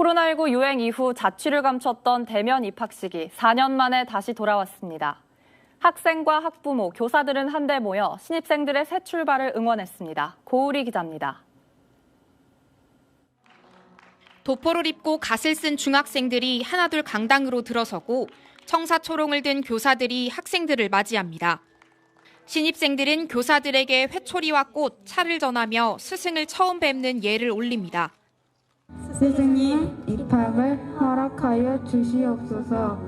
코로나19 유행 이후 자취를 감췄던 대면 입학식이 4년 만에 다시 돌아왔습니다. 학생과 학부모, 교사들은 한데 모여 신입생들의 새 출발을 응원했습니다. 고우리 기자입니다. 도포를 입고 갓을 쓴 중학생들이 하나둘 강당으로 들어서고 청사초롱을 든 교사들이 학생들을 맞이합니다. 신입생들은 교사들에게 회초리와 꽃, 차를 전하며 스승을 처음 뵙는 예를 올립니다. 스승님 입학을 허락하여 주시옵소서.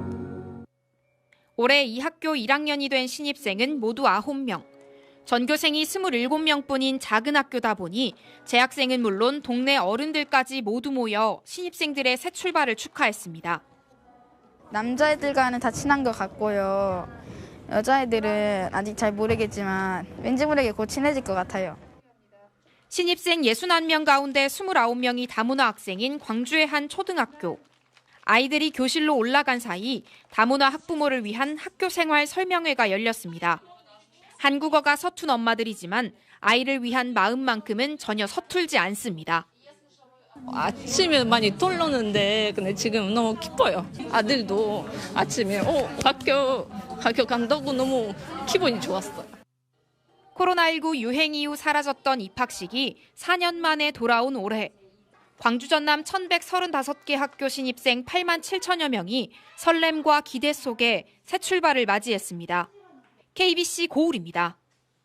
올해 이 학교 1학년이 된 신입생은 모두 9명. 전교생이 27명뿐인 작은 학교다 보니 재학생은 물론 동네 어른들까지 모두 모여 신입생들의 새 출발을 축하했습니다. 남자애들과는 다 친한 것 같고요. 여자애들은 아직 잘 모르겠지만 왠지 모르게 곧 친해질 것 같아요. 신입생 61명 가운데 29명이 다문화 학생인 광주의 한 초등학교. 아이들이 교실로 올라간 사이 다문화 학부모를 위한 학교 생활 설명회가 열렸습니다. 한국어가 서툰 엄마들이지만 아이를 위한 마음만큼은 전혀 서툴지 않습니다. 아침에 많이 떨렸는데 근데 지금 너무 기뻐요. 아들도 아침에 어 학교 학교 간다고 너무 기분이 좋았어요. 코로나19 유행 이후 사라졌던 입학식이 4년 만에 돌아온 올해. 광주 전남 1135개 학교 신입생 8만 7천여 명이 설렘과 기대 속에 새 출발을 맞이했습니다. KBC 고울입니다.